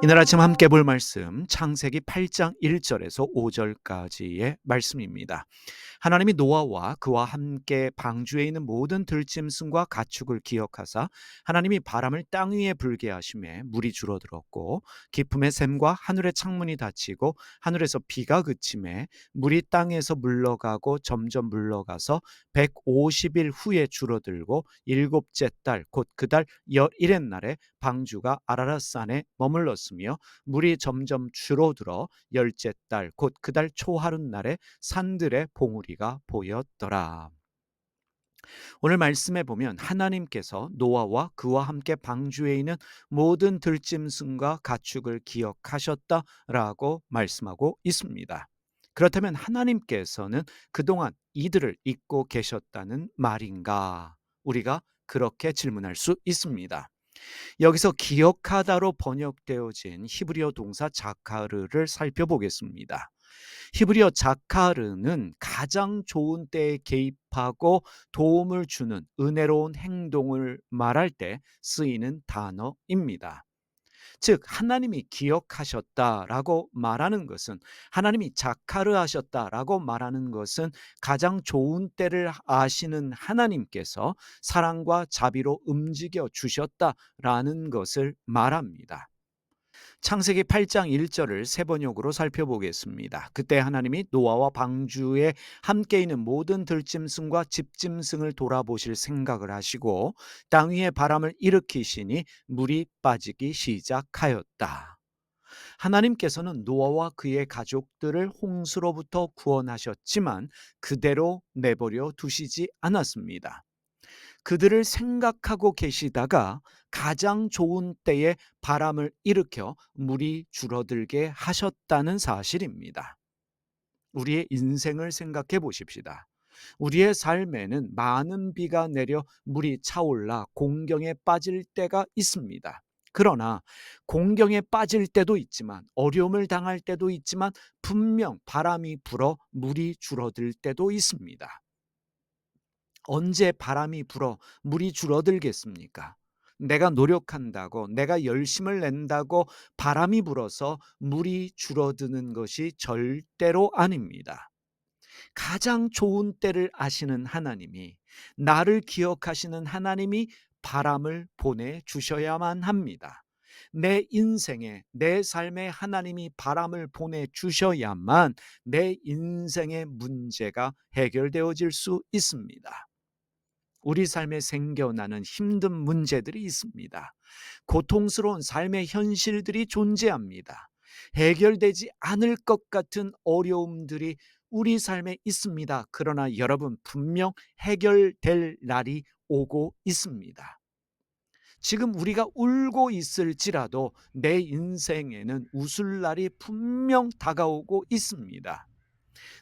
이날 아침 함께 볼 말씀 창세기 8장 1절에서 5절까지의 말씀입니다. 하나님이 노아와 그와 함께 방주에 있는 모든 들짐승과 가축을 기억하사 하나님이 바람을 땅 위에 불게 하심에 물이 줄어들었고 기품의 샘과 하늘의 창문이 닫히고 하늘에서 비가 그침에 물이 땅에서 물러가고 점점 물러가서 150일 후에 줄어들고 일곱째 달 곧 그달 열일의 날에 방주가 아라라산에 머물렀 으며 물이 점점 줄어들어 열째 달 곧 그달 초하룻 날에 산들의 봉우리가 보였더라. 오늘 말씀에 보면 하나님께서 노아와 그와 함께 방주에 있는 모든 들짐승과 가축을 기억하셨다라고 말씀하고 있습니다. 그렇다면 하나님께서는 그동안 이들을 잊고 계셨다는 말인가? 우리가 그렇게 질문할 수 있습니다. 여기서 기억하다로 번역되어진 히브리어 동사 자카르를 살펴보겠습니다. 히브리어 자카르는 가장 좋은 때에 개입하고 도움을 주는 은혜로운 행동을 말할 때 쓰이는 단어입니다. 즉 하나님이 기억하셨다라고 말하는 것은 하나님이 자카르 하셨다라고 말하는 것은 가장 좋은 때를 아시는 하나님께서 사랑과 자비로 움직여 주셨다라는 것을 말합니다. 창세기 8장 1절을 세 번역으로 살펴보겠습니다. 그때 하나님이 노아와 방주에 함께 있는 모든 들짐승과 집짐승을 돌아보실 생각을 하시고 땅 위에 바람을 일으키시니 물이 빠지기 시작하였다. 하나님께서는 노아와 그의 가족들을 홍수로부터 구원하셨지만 그대로 내버려 두시지 않았습니다. 그들을 생각하고 계시다가 가장 좋은 때에 바람을 일으켜 물이 줄어들게 하셨다는 사실입니다. 우리의 인생을 생각해 보십시다. 우리의 삶에는 많은 비가 내려 물이 차올라 공경에 빠질 때가 있습니다. 그러나 공경에 빠질 때도 있지만 어려움을 당할 때도 있지만 분명 바람이 불어 물이 줄어들 때도 있습니다. 언제 바람이 불어 물이 줄어들겠습니까? 내가 노력한다고, 내가 열심을 낸다고 바람이 불어서 물이 줄어드는 것이 절대로 아닙니다. 가장 좋은 때를 아시는 하나님이, 나를 기억하시는 하나님이 바람을 보내 주셔야만 합니다. 내 인생에, 내 삶에 하나님이 바람을 보내 주셔야만 내 인생의 문제가 해결되어질 수 있습니다. 우리 삶에 생겨나는 힘든 문제들이 있습니다. 고통스러운 삶의 현실들이 존재합니다. 해결되지 않을 것 같은 어려움들이 우리 삶에 있습니다. 그러나 여러분 분명 해결될 날이 오고 있습니다. 지금 우리가 울고 있을지라도 내 인생에는 웃을 날이 분명 다가오고 있습니다.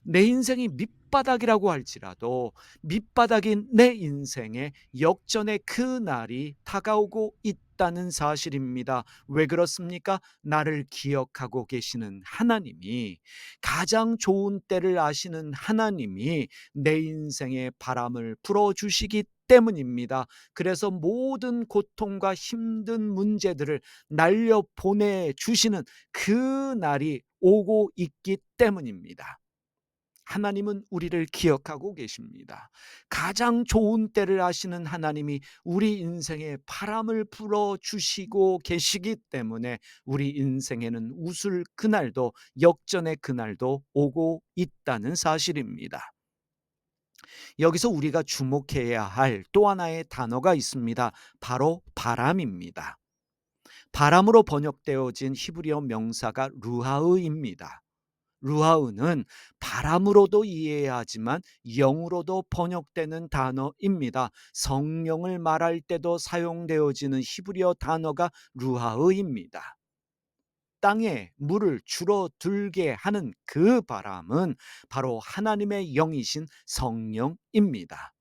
내 인생이 밑 바닥이라고 할지라도 밑바닥인 내 인생에 역전의 그 날이 다가오고 있다는 사실입니다. 왜 그렇습니까? 나를 기억하고 계시는 하나님이 가장 좋은 때를 아시는 하나님이 내 인생에 바람을 불어주시기 때문입니다. 그래서 모든 고통과 힘든 문제들을 날려 보내 주시는 그 날이 오고 있기 때문입니다. 하나님은 우리를 기억하고 계십니다. 가장 좋은 때를 아시는 하나님이 우리 인생에 바람을 불어 주시고 계시기 때문에 우리 인생에는 웃을 그날도 역전의 그날도 오고 있다는 사실입니다. 여기서 우리가 주목해야 할 또 하나의 단어가 있습니다. 바로 바람입니다. 바람으로 번역되어진 히브리어 명사가 루하의입니다. 루하우는 바람으로도 이해해야 하지만 영으로도 번역되는 단어입니다. 성령을 말할 때도 사용되어지는 히브리어 단어가 루하우입니다. 땅에 물을 줄어들게 하는 그 바람은 바로 하나님의 영이신 성령입니다.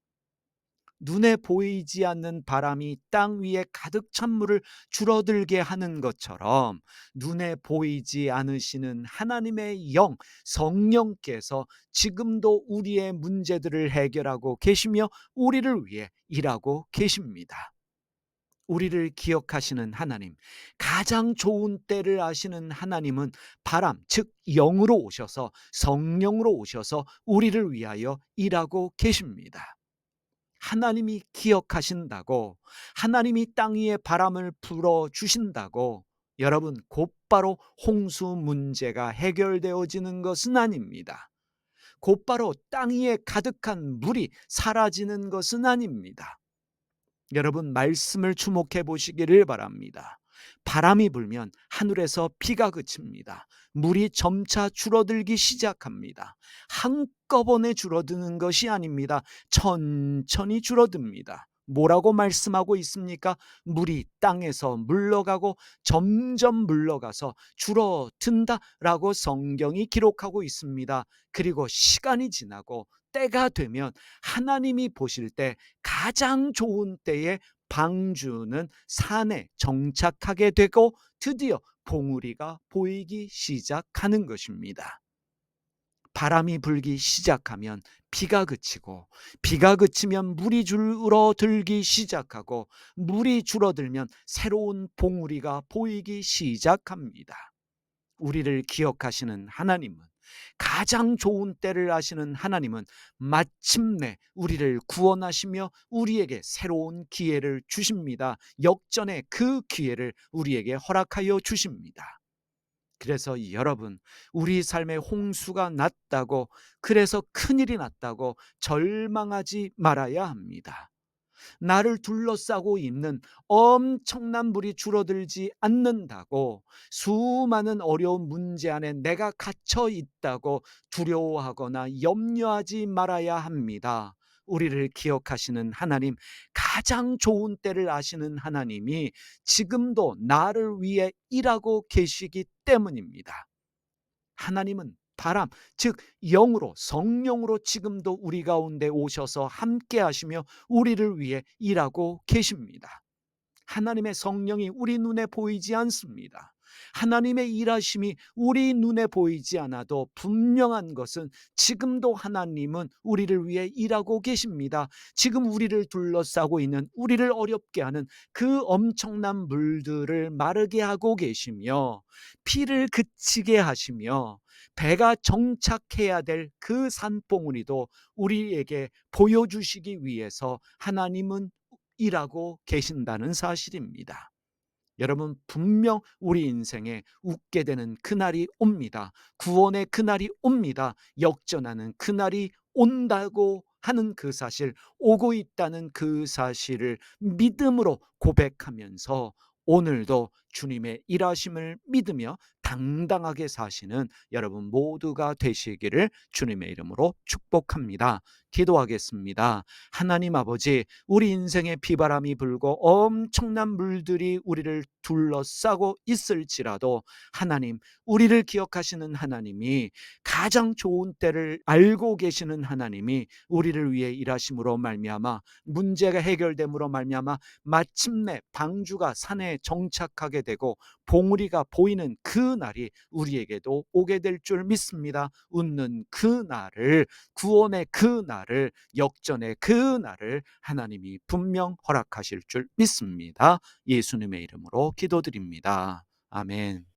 눈에 보이지 않는 바람이 땅 위에 가득 찬 물을 줄어들게 하는 것처럼 눈에 보이지 않으시는 하나님의 영, 성령께서 지금도 우리의 문제들을 해결하고 계시며 우리를 위해 일하고 계십니다. 우리를 기억하시는 하나님, 가장 좋은 때를 아시는 하나님은 바람, 즉 영으로 오셔서 성령으로 오셔서 우리를 위하여 일하고 계십니다. 하나님이 기억하신다고 하나님이 땅 위에 바람을 불어 주신다고 여러분 곧바로 홍수 문제가 해결되어지는 것은 아닙니다. 곧바로 땅 위에 가득한 물이 사라지는 것은 아닙니다. 여러분 말씀을 주목해 보시기를 바랍니다. 바람이 불면 하늘에서 비가 그칩니다. 물이 점차 줄어들기 시작합니다. 한꺼번에 줄어드는 것이 아닙니다. 천천히 줄어듭니다. 뭐라고 말씀하고 있습니까? 물이 땅에서 물러가고 점점 물러가서 줄어든다 라고 성경이 기록하고 있습니다. 그리고 시간이 지나고 때가 되면 하나님이 보실 때 가장 좋은 때에 방주는 산에 정착하게 되고 드디어 봉우리가 보이기 시작하는 것입니다. 바람이 불기 시작하면 비가 그치고 비가 그치면 물이 줄어들기 시작하고 물이 줄어들면 새로운 봉우리가 보이기 시작합니다. 우리를 기억하시는 하나님은 가장 좋은 때를 아시는 하나님은 마침내 우리를 구원하시며 우리에게 새로운 기회를 주십니다. 역전의 그 기회를 우리에게 허락하여 주십니다. 그래서 여러분, 우리 삶에 홍수가 났다고, 그래서 큰일이 났다고 절망하지 말아야 합니다. 나를 둘러싸고 있는 엄청난 물이 줄어들지 않는다고 수많은 어려운 문제 안에 내가 갇혀 있다고 두려워하거나 염려하지 말아야 합니다. 우리를 기억하시는 하나님, 가장 좋은 때를 아시는 하나님이 지금도 나를 위해 일하고 계시기 때문입니다. 하나님은 바람, 즉 영으로 성령으로 지금도 우리 가운데 오셔서 함께 하시며 우리를 위해 일하고 계십니다. 하나님의 성령이 우리 눈에 보이지 않습니다. 하나님의 일하심이 우리 눈에 보이지 않아도 분명한 것은 지금도 하나님은 우리를 위해 일하고 계십니다. 지금 우리를 둘러싸고 있는 우리를 어렵게 하는 그 엄청난 물들을 마르게 하고 계시며 피를 그치게 하시며 배가 정착해야 될 그 산봉우리도 우리에게 보여주시기 위해서 하나님은 일하고 계신다는 사실입니다. 여러분 분명 우리 인생에 웃게 되는 그날이 옵니다. 구원의 그날이 옵니다. 역전하는 그날이 온다고 하는 그 사실, 오고 있다는 그 사실을 믿음으로 고백하면서 오늘도 주님의 일하심을 믿으며 당당하게 사시는 여러분 모두가 되시기를 주님의 이름으로 축복합니다. 기도하겠습니다. 하나님 아버지, 우리 인생에 비바람이 불고 엄청난 물들이 우리를 둘러싸고 있을지라도 하나님, 우리를 기억하시는 하나님이 가장 좋은 때를 알고 계시는 하나님이 우리를 위해 일하심으로 말미암아 문제가 해결됨으로 말미암아 마침내 방주가 산에 정착하게 되고 봉우리가 보이는 그 날이 우리에게도 오게 될 줄 믿습니다. 웃는 그 날을 구원의 그 날을 역전의 그 날을 하나님이 분명 허락하실 줄 믿습니다. 예수님의 이름으로 기도드립니다. 아멘.